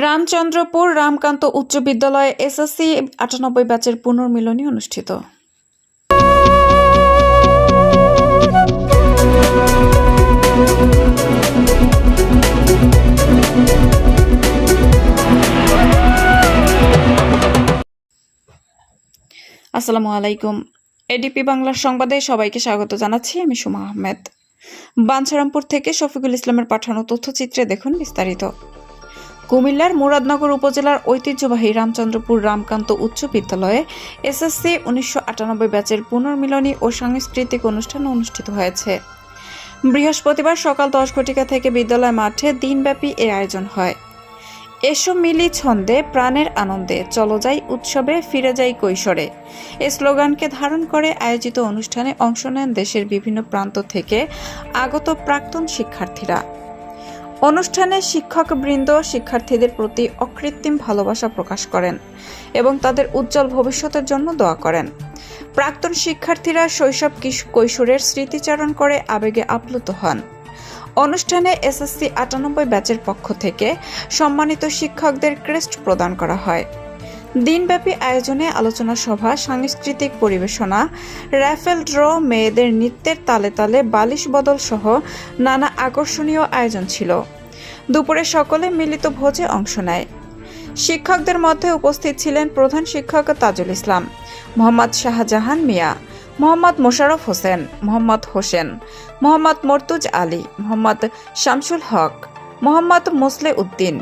রামচন্দ্রপুর রামকান্ত উচ্চ বিদ্যালয়ে এসএসসি আটানব্বই ব্যাচের পুনর্মিলনী অনুষ্ঠিত। আসসালামু আলাইকুম। এডিপি বাংলার সংবাদে সবাইকে স্বাগত জানাচ্ছি, আমি সুমা আহমেদ। বাঞ্ছারামপুর থেকে শফিকুল ইসলামের পাঠানো তথ্যচিত্রে দেখুন বিস্তারিত। কুমিল্লার মুরাদনগর উপজেলার ঐতিহ্যবাহী রামচন্দ্রপুর রামকান্ত উচ্চ বিদ্যালয়ে এসএসসি উনিশশো আটানব্বই ব্যাচের পুনর্মিলনী ও সাংস্কৃতিক অনুষ্ঠান অনুষ্ঠিত হয়েছে। বৃহস্পতিবার সকাল দশ ঘটিকা থেকে বিদ্যালয় মাঠে দিনব্যাপী এ আয়োজন হয়। এসো মিলি ছন্দে প্রাণের আনন্দে চলো যাই উৎসবে, ফিরে যাই কৈশোরে। এ স্লোগানকে ধারণ করে আয়োজিত অনুষ্ঠানে অংশ নেন দেশের বিভিন্ন প্রান্ত থেকে আগত প্রাক্তন শিক্ষার্থীরা। অনুষ্ঠানে শিক্ষকবৃন্দ শিক্ষার্থীদের প্রতি অকৃত্রিম ভালোবাসা প্রকাশ করেন এবং তাদের উজ্জ্বল ভবিষ্যতের জন্য দোয়া করেন। প্রাক্তন শিক্ষার্থীরা শৈশব কিশ- কৈশোরের স্মৃতিচারণ করে আবেগে আপ্লুত হন। অনুষ্ঠানে এসএসসি আটানব্বই ব্যাচের পক্ষ থেকে সম্মানিত শিক্ষকদের ক্রেস্ট প্রদান করা হয়। দিনব্যাপী আয়োজনে আলোচনা সভা, সাংস্কৃতিক পরিবেশনা র্যাফেল ড্র, মেয়েদের নৃত্যের তালে তালে বালিশ বদল সহ নানা আকর্ষণীয় আয়োজন ছিল। দুপুরে সকলে মিলিত ভোজে অংশ নেয়। শিক্ষকদের মধ্যে উপস্থিত ছিলেন প্রধান শিক্ষক তাজুল ইসলাম, মোহাম্মদ শাহজাহান মিয়া, মোহাম্মদ মোশাররফ হোসেন, মোহাম্মদ হোসেন, মোহাম্মদ মর্তুজ আলী, মোহাম্মদ শামসুল হক। মোহাম্মদ মোসলে উদ্দিন,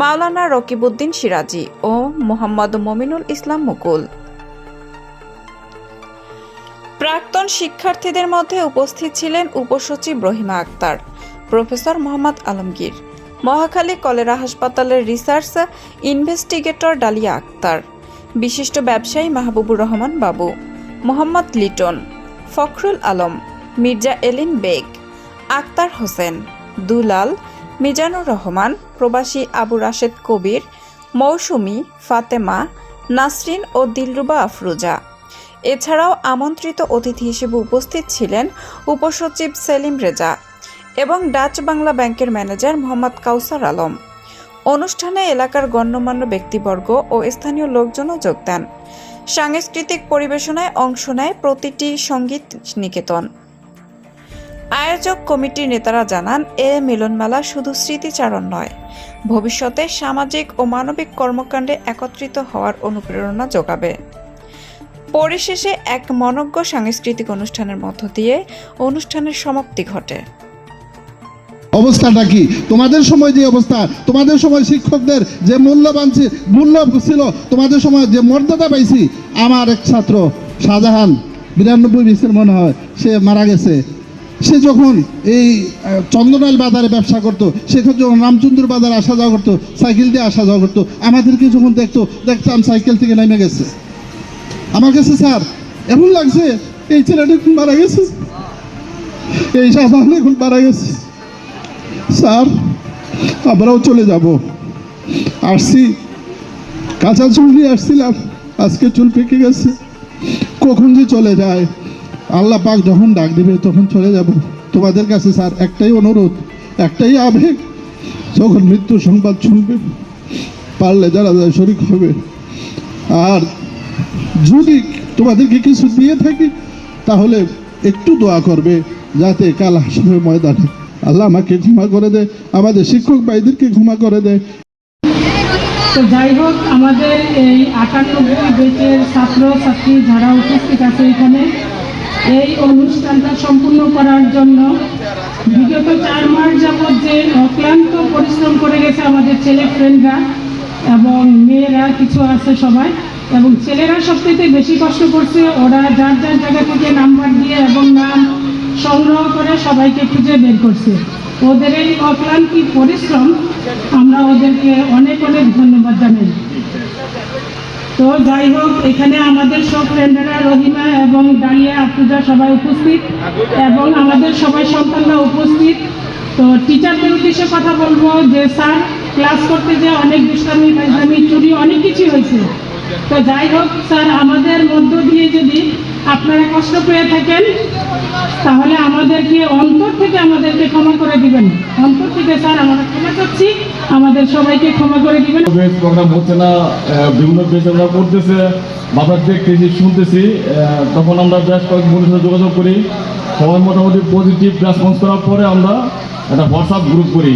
মাওলানা রকিবউদ্দিন সিরাজি ও মোহাম্মদ মমিনুল ইসলাম মুকুল। প্রাক্তন শিক্ষার্থীদের মধ্যে উপস্থিত ছিলেন উপসচিব রহিমা আক্তার, প্রফেসর মোহাম্মদ আলমগীর, মহাখালী কলেরা হাসপাতালের রিসার্চ ইনভেস্টিগেটর ডালিয়া আক্তার, বিশিষ্ট ব্যবসায়ী মাহবুবুর রহমান বাবু, মোহাম্মদ লিটন, ফখরুল আলম, মির্জা এলিন বেগ, আক্তার হোসেন, দুলাল মিজানুর রহমান, প্রবাসী আবু রাশেদ কবির, মৌসুমী, ফাতেমা, নাসরিন ও দিলরুবা আফরুজা। এছাড়াও আমন্ত্রিত অতিথি হিসেবে উপস্থিত ছিলেন উপসচিব সেলিম রেজা এবং ডাচ বাংলা ব্যাংকের ম্যানেজার মোহাম্মদ কাউসার আলম। অনুষ্ঠানে এলাকার গণ্যমান্য ব্যক্তিবর্গ ও স্থানীয় লোকজনও যোগ দেন। সাংস্কৃতিক পরিবেশনায় অংশ নেয় প্রতিটি সংগীত নিকেতন। আয়োজক কমিটির নেতারা জানান, এ মিলনমেলা শুধু স্মৃতিচারণ নয়, ভবিষ্যতে সামাজিক ও মানবিক কর্মকাণ্ডে একত্রিত হওয়ার অনুপ্রেরণা যোগাবে। পরিশেষে এক মনজ্ঞ সাংস্কৃতিক অনুষ্ঠানের মধ্য দিয়ে অনুষ্ঠানের সমাপ্তি ঘটে। অবস্থাটা কি? তোমাদের সময় যে অবস্থা, তোমাদের সময় শিক্ষকদের যে মূল্যবান মূল্য ছিল, তোমাদের সময় যে মর্যাদা পাইছি, আমার এক ছাত্র, শাহজাহান, বিরানব্বই বিশের মনে হয়, সে মারা গেছে। সে যখন এই আহ, চন্দনাইল বাজারে ব্যবসা করতো সেখানে যখন রামচন্দ্র বাজারে আসা যাওয়া করতো সাইকেল দিয়ে আসা যাওয়া করতো আমাদেরকে যখন দেখতো দেখতাম সাইকেল থেকে নেমে গেছে। আমার কাছে স্যার এমন লাগছে এই ছেলেটা এখন মারা গেছে। এই শাহজাহান এখন মারা গেছে। স্যার আমরাও চলে যাব। আসছি। কাঁচা চুল নিয়ে আসছিলাম। আজকে চুল পেকে গেছে। কখন যে চলে যায়। আল্লাহ পাক যখন ডাক দিবে, তখন চলে যাব। তোমাদের কাছে স্যার একটাই অনুরোধ, একটাই আবেগ, যখন মৃত্যু সংবাদ শুনবে, পারলে যারা যায় শরিক হবে। আর যদি তোমাদেরকে কিছু দিয়ে থাকি, তাহলে একটু দোয়া করবে, যাতে কাল আসবে ময়দানে আল্লাহ আমাকে ক্ষমা করে দেয়, আমাদের শিক্ষক ভাইদেরকে ক্ষমা করে দেয়। তো যাই হোক, আমাদের এই আটানব্বই বেচের ছাত্র, ছাত্রী যারা উপস্থিত আছে এখানে এই অনুষ্ঠানটা সম্পূর্ণ করার জন্য বিগত চার মাস যাবৎ যে অক্লান্ত পরিশ্রম করে গেছে আমাদের ছেলে ফ্রেন্ডরা এবং মেয়েরা, কিছু আছে সবাই, এবং ছেলেরা সবথেকে বেশি কষ্ট করছে, ওরা যার যার জায়গা থেকে নাম্বার দিয়ে এবং নাম সংগ্রহ করে সবাইকে খুঁজে বের করছে। ওদের এই অক্লান্তি পরিশ্রম আমরা ওদেরকে অনেক অনেক ধন্যবাদ জানাই। তো যাই হোক, এখানে আমাদের সব ফ্রেন্ডরা, রহিমা এবং ডালিয়া, আফরুজা সবাই উপস্থিত এবং আমাদের সবাই সন্তানরা উপস্থিত। তো টিচারদের উদ্দেশ্যে কথা বলব যে, স্যার ক্লাস করতে যে অনেক দুষ্টামি ফাইজলামি চুরি অনেক কিছু হয়েছে। তো যাই হোক, স্যার, আমাদের মধ্য দিয়ে যদি আপনারা কষ্ট পেয়ে থাকেন, তাহলে আমাদেরকে অন্তর থেকে আমাদেরকে ক্ষমা করে দিবেন। অন্তর থেকে, স্যার, আমরা ক্ষমা চাচ্ছি। আমাদের সবাইকে ক্ষমা করে দিবেন। প্রোগ্রাম হচ্ছে না বিভিন্ন বেশ আমরা করতেছে, বাবার দেখতেছি শুনতেছি তখন আমরা বেশ কয়েক বন্ধুর যোগাযোগ করি। সবাই মোটামুটি পজিটিভ রেসপন্স করার পরে আমরা একটা হোয়াটসঅ্যাপ গ্রুপ করি।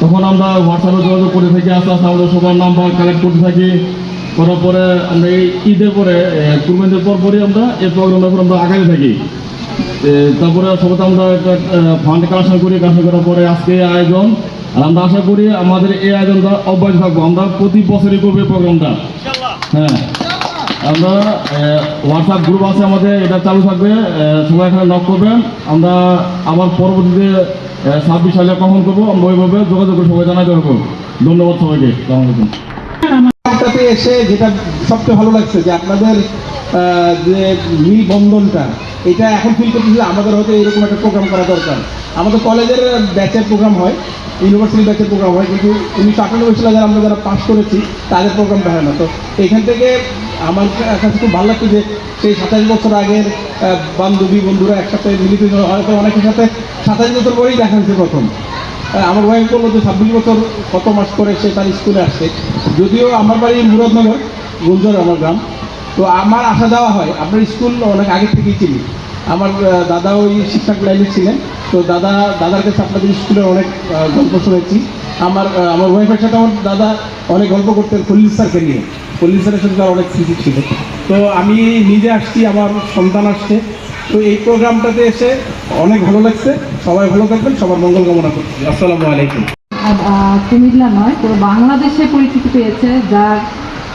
তখন আমরা হোয়াটসঅ্যাপে যোগাযোগ করে থাকি আস্তে আস্তে আমাদের সবার নাম্বার কালেক্ট করতে থাকি। করার পরে আমরা এই ঈদের পরে কুরবানিদের পর পরই আমরা এই প্রোগ্রামটা আমরা আগাতে থাকি। তারপরে সবাই আমরা একটা ফান্ড কালেকশন করি কালেকশন করার পরে আজকে আয়োজন। আর আমরা আশা করি আমাদের এই আয়োজনটা অব্যাহত থাকব। আমরা প্রতি বছরই করব প্রোগ্রামটা হ্যাঁ। আমরা হোয়াটসঅ্যাপ গ্রুপ আছে আমাদের, এটা চালু থাকবে। সবাই এখানে নক করবেন। আমরা আবার পরবর্তীতে ছাব্বিশ সালে কখন করব, আমরা ওইভাবে যোগাযোগ করে সবাই জানাতে পারব ধন্যবাদ সবাইকে। সালাম আলাইকুম এসে যেটা সবচেয়ে ভালো লাগছে যে আপনাদের যে মিল বন্ধনটা, এটা এখন ফিল করতেছি আমাদের হয়তো এরকম একটা প্রোগ্রাম করা দরকার। আমাদের কলেজের ব্যাচের প্রোগ্রাম হয় ইউনিভার্সিটি ব্যাচের প্রোগ্রাম হয়, কিন্তু উনিশশো আটানব্বই সালে যারা আমরা যারা পাস করেছি, তাদের প্রোগ্রামটা হয় না। তো এখান থেকে আমার কাছে খুব ভালো লাগছে যে সেই সাতাশ বছর আগের বান্ধবী বন্ধুরা একসাথে মিলিত হয়ে হয়তো অনেকের সাথে সাতাশ বছর পরেই দেখা হয়েছে প্রথম। আমার ওয়াইফ বলল যে ছাব্বিশ বছর কত মাস করে সে তার স্কুলে আসছে। যদিও আমার বাড়ি মুরাদনগর গুঞ্জর আমার গ্রাম। তো আমার আসা যাওয়া হয়, আপনার স্কুল অনেক আগে থেকেই চিনি আমার দাদা ওই শিক্ষক লাইনে ছিলেন। তো দাদা, দাদার কাছে আপনাদের স্কুলে অনেক গল্প শুনেছি। আমার আমার ওয়াইফের সাথে আমার দাদা অনেক গল্প করতেন খল্লিল স্যারকে নিয়ে। খল্লিল স্যারের সাথে অনেক স্মৃতি ছিল। তো আমি নিজে আসছি, আমার সন্তান আসছে। তো এই প্রোগ্রামটাতে এসে অনেক ভালো লাগছে। সবাই ভালো থাকবেন সবার মঙ্গল কামনা করছি। আসসালামু আলাইকুম। কুমিল্লা নয় পুরো বাংলাদেশে পরিচিতি পেয়েছে যার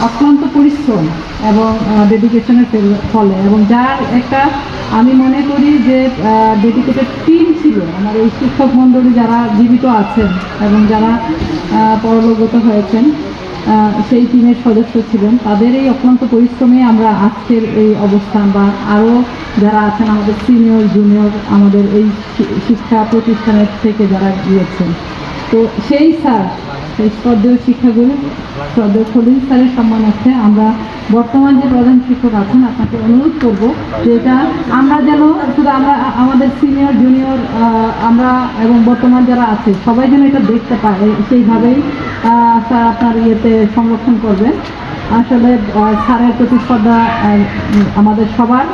অক্লান্ত পরিশ্রম এবং ডেডিকেশনের ফলে এবং যার একটা আমি মনে করি যে ডেডিকেটেড টিম ছিল। আমার এই শিক্ষক মণ্ডলী যারা জীবিত আছেন এবং যারা আহ, পরলোকগত হয়েছেন সেই টিমের সদস্য ছিলেন। তাদের এই অক্লান্ত পরিশ্রমে আমরা আজকের এই অবস্থান বা আরও যারা আছেন, আমাদের সিনিয়র জুনিয়র আমাদের এই শিক্ষা প্রতিষ্ঠানের থেকে যারা গিয়েছেন। তো সেই স্যার, সেই শ্রদ্ধেয় শিক্ষাগুরু শ্রদ্ধেয় খলিল স্যারের সম্মানার্থে আমরা বর্তমান যে প্রধান শিক্ষক আছেন, আপনাকে অনুরোধ করব যে এটা আমরা যেন শুধু আমরা, আমাদের সিনিয়র জুনিয়র আমরা এবং বর্তমান যারা আছে, সবাই যেন এটা দেখতে পায়। সেইভাবেই স্যার আপনার ইয়েতে সংরক্ষণ করবেন আসলে স্যারের প্রতি শ্রদ্ধা আমাদের সবার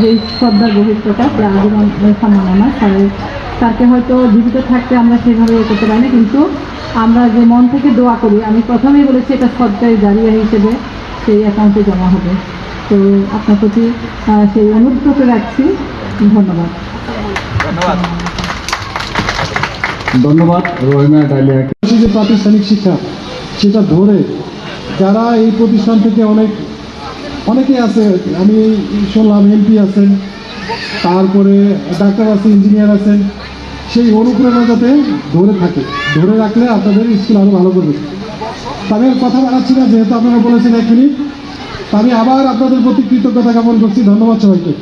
যে শ্রদ্ধা গভীরতা যে আজীবন সম্মাননা স্যারের। স্যারকে হয়তো জীবিত থাকতে আমরা সেভাবে ইয়ে করতে পারি না কিন্তু আমরা যে মন থেকে দোয়া করি আমি প্রথমেই বলেছি এটা সরকারি জারিয়া হিসেবে সেই অ্যাকাউন্টে জমা হবে। তো আপনার প্রতি সেই অনুরোধ রাখছি। ধন্যবাদ। ধন্যবাদ। রহিমা ডালিয়া যে প্রাতিষ্ঠানিক শিক্ষা, সেটা ধরে যারা এই প্রতিষ্ঠান থেকে অনেক, অনেকে আছে, আমি শুনলাম এমপি আছেন, তারপরে ডাক্তার আছে, ইঞ্জিনিয়ার আছেন, সেই অনুপ্রেরণা যাতে ধরে থাকে, ধরে রাখলে আপনাদের স্কুল আরও ভালো করবে। তা আমি আর কথা বাড়াচ্ছি না, যেহেতু আপনারা বলেছেন এক মিনিট আমি আবার আপনাদের প্রতি কৃতজ্ঞতা জ্ঞাপন করছি, ধন্যবাদ সবাইকে।